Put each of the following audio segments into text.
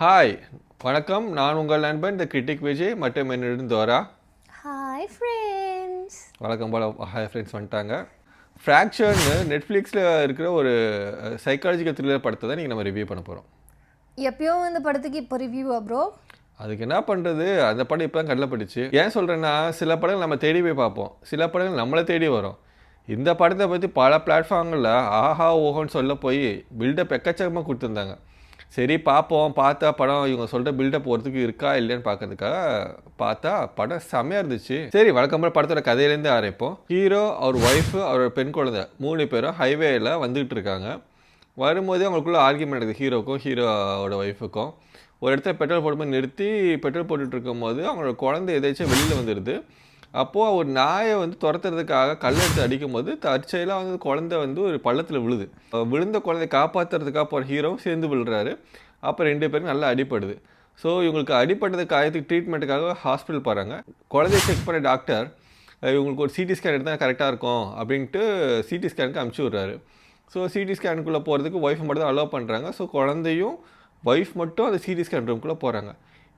Hi வணக்கம். நான் உங்கள் நண்பன் இந்த கிரிட்டிக் விஜய் மற்றும் என்னிடம் தோரா. ஹாய் ஃப்ரெண்ட்ஸ் வழக்கம் போல் ஹாய் ஃப்ரெண்ட்ஸ் வந்துட்டாங்க. ஃப்ராக்சர்னு நெட்ஃப்ளிக்ஸில் இருக்கிற ஒரு சைக்காலஜிக்கல் த்ரில்லர் படத்தை தான் நீங்கள் நம்ம ரிவ்யூ பண்ண போகிறோம் எப்பயோ இந்த படத்துக்கு இப்போ ரிவ்யூவா ப்ரோ அதுக்கு என்ன பண்ணுறது அந்த படம் இப்போ தான் கண்ணில் பட்டுச்சு. ஏன் சொல்கிறேன்னா சில படங்கள் நம்ம தேடி போய் பார்ப்போம். சில படங்கள் நம்மளை தேடி வரும். இந்த படத்தை பற்றி பல பிளாட்ஃபார்மில் ஆஹா ஓஹோன்னு சொல்ல போய் பில்டப் எக்கச்சக்கமாக கொடுத்துருந்தாங்க. சரி பார்ப்போம் பார்த்தா படம் இவங்க சொல்கிற பில்டப் போகிறதுக்கு இருக்கா இல்லையான்னு பார்க்கறதுக்காக பார்த்தா படம் செம்மையாக இருந்துச்சு. சரி வழக்கமாக படத்தோட கதையிலேருந்து ஆரம்பிப்போம். ஹீரோ அவர் ஒய்ஃபு அவரோட பெண் குழந்தை மூணு பேரும் ஹைவேயில் வந்துகிட்டு இருக்காங்க. வரும்போதே அவங்களுக்குள்ள ஆர்கியூமெண்ட் இருக்குது ஹீரோக்கும் ஹீரோவோட ஒய்ஃபுக்கும் ஒரு இடத்துல பெட்ரோல் போடும்போது நிறுத்தி பெட்ரோல் போட்டுட்ருக்கும் இருக்கும்போது அவங்களோட குழந்தை எதாச்சும் வெளியில் வந்துடுது. அப்போது ஒரு நாயை வந்து துரத்துறதுக்காக கல் எடுத்து அடிக்கும்போது தற்செயலாக வந்து குழந்தை வந்து ஒரு பள்ளத்தில் விழுது. விழுந்த குழந்தைய காப்பாற்றுறதுக்காக போகிற ஹீரோவும் சேர்ந்து விழுறாரு. அப்போ ரெண்டு பேரும் நல்லா அடிப்படுது ஸோ இவங்களுக்கு அடிப்பட்டது காயத்துக்கு ட்ரீட்மெண்ட்டுக்காக ஹாஸ்பிட்டல் போகிறாங்க குழந்தைய செக் பண்ண டாக்டர் இவங்களுக்கு ஒரு சிடி ஸ்கேன் எடுத்தால் கரெக்டாக இருக்கும் அப்படின்ட்டு சிடி ஸ்கேனுக்கு அனுப்பிச்சி விட்றாரு. ஸோ சிடி ஸ்கேனுக்குள்ளே போகிறதுக்கு ஒய்ஃப் மட்டும் தான் அலோவ் பண்ணுறாங்க ஸோ குழந்தையும் ஒய்ஃப் மட்டும் அந்த சிடி ஸ்கேன் ரூம்குள்ளே போகிறாங்க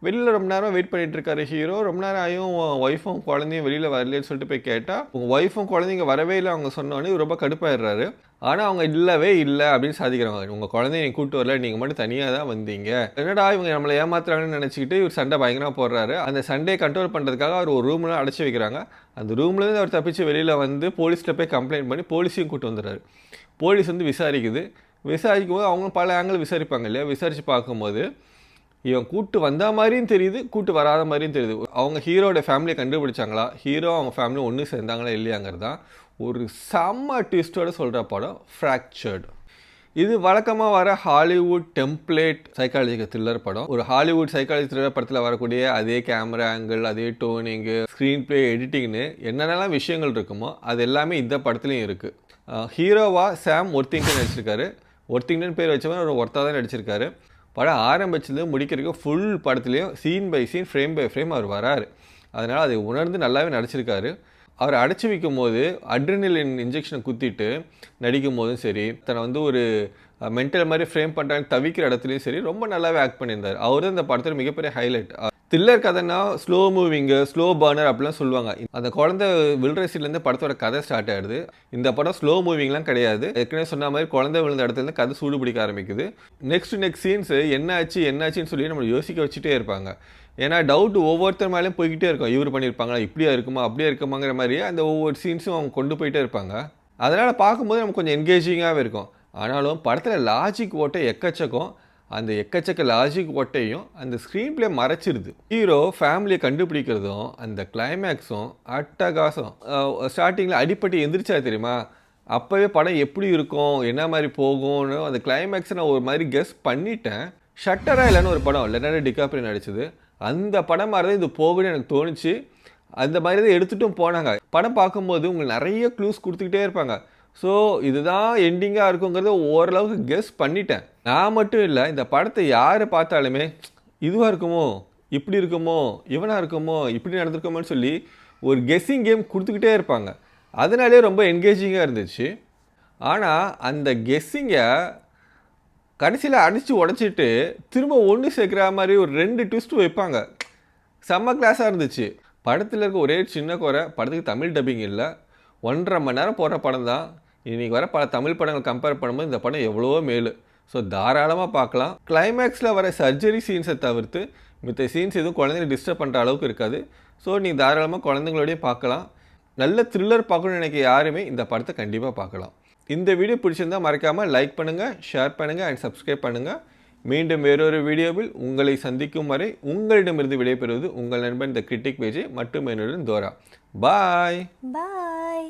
வெளியில் ரொம்ப நேரம் வெயிட் பண்ணிட்டு இருக்காரு ஹீரோ ரொம்ப நேரம் ஆயும் ஒய்ஃபும் குழந்தையும் வெளியில் வரலன்னு சொல்லிட்டு போய் கேட்டால் உங்கள் ஒய்ஃபும் குழந்தைங்க வரவே இல்லை அவங்க சொன்னோன்னே ரொம்ப கடுப்பாயிடுறாரு. ஆனால் அவங்க இல்லவே இல்லை அப்படின்னு சாதிக்கிறாங்க உங்கள் குழந்தைய நீங்கள் கூட்டு வரல நீங்கள் மட்டும் தனியாக தான் வந்தீங்க. என்னடா இவங்க நம்மளை ஏமாத்துறாங்கன்னு நினச்சிக்கிட்டு இவர் சண்டை பயங்கரமாக போடுறாரு. அந்த சண்டையை கண்ட்ரோல் பண்ணுறதுக்காக அவர் ஒரு ரூமில் அடைச்சி வைக்கிறாங்க. அந்த ரூம்லேருந்து அவர் தப்பிச்சு வெளியில் வந்து போலீஸில் போய் கம்ப்ளைண்ட் பண்ணி போலீஸையும் கூட்டு வந்துடுறாரு. போலீஸ் வந்து விசாரிக்குது. விசாரிக்கும் போது அவங்க பல ஆங்கிள் விசாரிப்பாங்க இல்லையா? விசாரித்து பார்க்கும்போது இவன் கூட்டு வந்த மாதிரியும் தெரியுது கூட்டு வராத மாதிரியும் தெரியுது. அவங்க ஹீரோட ஃபேமிலியை கண்டுபிடிச்சாங்களா? ஹீரோ அவங்க ஃபேமிலி ஒன்று சேர்ந்தாங்களா இல்லையாங்கிறது தான் ஒரு செம்ம ட்விஸ்டோட சொல்கிற படம் ஃப்ராக்சர்டு இது வழக்கமாக வர ஹாலிவுட் டெம்ப்ளேட் சைக்காலஜிக்கல் த்ரில்லர் படம். ஒரு ஹாலிவுட் சைக்காலஜி த்ரில்லர் படத்தில் வரக்கூடிய அதே கேமரா ஆங்கிள் அதே டோனிங்கு ஸ்க்ரீன் ப்ளே எடிட்டிங்னு என்னென்னலாம் விஷயங்கள் இருக்குமோ அது எல்லாமே இந்த படத்துலையும் இருக்குது ஹீரோவாக சாம் ஒர்த்திங்டன் நடிச்சிருக்காரு. ஒர்த்திங்டன் பேர் வச்சவன் ஒரு ஒர்த்தாக தான் நடிச்சிருக்காரு. படம் ஆரம்பிச்சது முடிக்கிறதுக்கு full படத்துலேயும் scene by scene frame by frame அவர் வராரு. அதனால் அதை உணர்ந்து நல்லாவே நடிச்சிருக்காரு. அவர் அடைச்சி வைக்கும் போது அட்ரினலின் இன்ஜெக்ஷனை குத்திட்டு நடிக்கும் போதும் சரி தன்னை வந்து ஒரு மென்டல் மாதிரி ஃப்ரேம் பண்ணுறான்னு தவிக்கிற இடத்துலையும் சரி ரொம்ப நல்லாவே ஆக்ட் பண்ணியிருந்தார். அவர் தான் இந்த படத்தில் மிகப்பெரிய ஹைலைட் த்ரில்லர் கதைன்னா ஸ்லோ மூவிங்கு ஸ்லோ பர்னர் அப்படிலாம் சொல்லுவாங்க. அந்த குழந்தை சீட்லேருந்து படத்தோட கதை ஸ்டார்ட் ஆகிடுது இந்த படம் ஸ்லோ மூவிங்லாம் கிடையாது. ஏற்கனவே சொன்ன மாதிரி குழந்தை விழுந்த இடத்துல கதை சூடு பிடிக்க ஆரம்பிக்குது. நெக்ஸ்ட் நெக்ஸ்ட் சீன்ஸ் என்னாச்சு என்னாச்சுன்னு சொல்லி நம்ம யோசிக்க வச்சுட்டே இருப்பாங்க. ஏன்னா டவுட் ஒவ்வொருத்தர் மேலேயும் போய்கிட்டே இருக்கும். இவர் பண்ணியிருப்பாங்களா இப்படியா இருக்குமா அப்படியே இருக்குமாங்கிற மாதிரி அந்த ஒவ்வொரு சீன்ஸும் அவங்க கொண்டு போயிட்டே இருப்பாங்க. அதனால் பார்க்கும்போது நமக்கு கொஞ்சம் என்கேஜிங்காகவே இருக்கும். ஆனாலும் படத்தில் லாஜிக் ஓட்ட எக்கச்சக்கம். அந்த எக்கச்சக்க லாஜிக் ஒட்டையும் அந்த ஸ்க்ரீன் பிளே மறைச்சிருது. ஹீரோ ஃபேமிலியை கண்டுபிடிக்கிறதும் அந்த கிளைமேக்ஸும் அட்டகாசம் ஸ்டார்டிங்கில் அடிப்பட்டு எந்திரிச்சா தெரியுமா? அப்போவே படம் எப்படி இருக்கும் என்ன மாதிரி போகும்னு அந்த கிளைமேக்ஸை நான் ஒரு மாதிரி கெஸ் பண்ணிட்டேன். ஷட்டரா இல்லைன்னு ஒரு படம் லெனர்டோ டிகாப்ரி நடிச்சது. அந்த படம் மாதிரி தான் இது போகுன்னு எனக்கு தோணுச்சு. அந்த மாதிரி தான் எடுத்துகிட்டும் போனாங்க. படம் பார்க்கும்போது உங்களுக்கு நிறைய க்ளூஸ் கொடுத்துக்கிட்டே இருப்பாங்க. ஸோ இதுதான் எண்டிங்காக இருக்குங்கிறத ஓரளவுக்கு கெஸ் பண்ணிட்டேன். நான் மட்டும் இல்லை இந்த படத்தை யார் பார்த்தாலுமே இதுவாக இருக்குமோ இப்படி இருக்குமோ இவனாக இருக்குமோ இப்படி நடந்திருக்குமோன்னு சொல்லி ஒரு கெஸ்ஸிங் கேம் கொடுத்துக்கிட்டே இருப்பாங்க. அதனாலே ரொம்ப என்கேஜிங்காக இருந்துச்சு. ஆனால் அந்த கெஸ்ஸிங்கை கடைசியில் அடித்து உடச்சிட்டு திரும்ப ஒன்று சேர்க்குற மாதிரி ஒரு ரெண்டு ட்விஸ்ட் வைப்பாங்க. செம்ம கிளாஸாக இருந்துச்சு. படத்தில் இருக்க ஒரே சின்ன குறை படத்துக்கு தமிழ் டப்பிங் இல்லை. ஒன்றரை மணி நேரம் போடுற படம் தான் இன்றைக்கி வர பல தமிழ் படங்கள் கம்பேர் பண்ணும்போது இந்த படம் எவ்வளவோ மேலு. ஸோ தாராளமாக பார்க்கலாம். கிளைமேக்ஸில் வர சர்ஜரி சீன்ஸை தவிர்த்து மித்த சீன்ஸ் எதுவும் குழந்தைங்க டிஸ்டர்ப் பண்ணுற அளவுக்கு இருக்காது. ஸோ நீங்கள் தாராளமாக குழந்தைங்களோடய பார்க்கலாம். நல்ல த்ரில்லர் பார்க்கணும்னு நினைக்க யாருமே இந்த படத்தை கண்டிப்பாக பார்க்கலாம். இந்த வீடியோ பிடிச்சிருந்தால் மறக்காமல் லைக் பண்ணுங்கள் ஷேர் பண்ணுங்கள் அண்ட் சப்ஸ்கிரைப் பண்ணுங்கள் மீண்டும் வேறொரு வீடியோவில் உங்களை சந்திக்கும் வரை உங்களிடமிருந்து விடைபெறுவது உங்கள் நண்பன் த கிரிட்டிக் பேஜை மற்றும் என்னுடன் தோரா. பாய் பாய்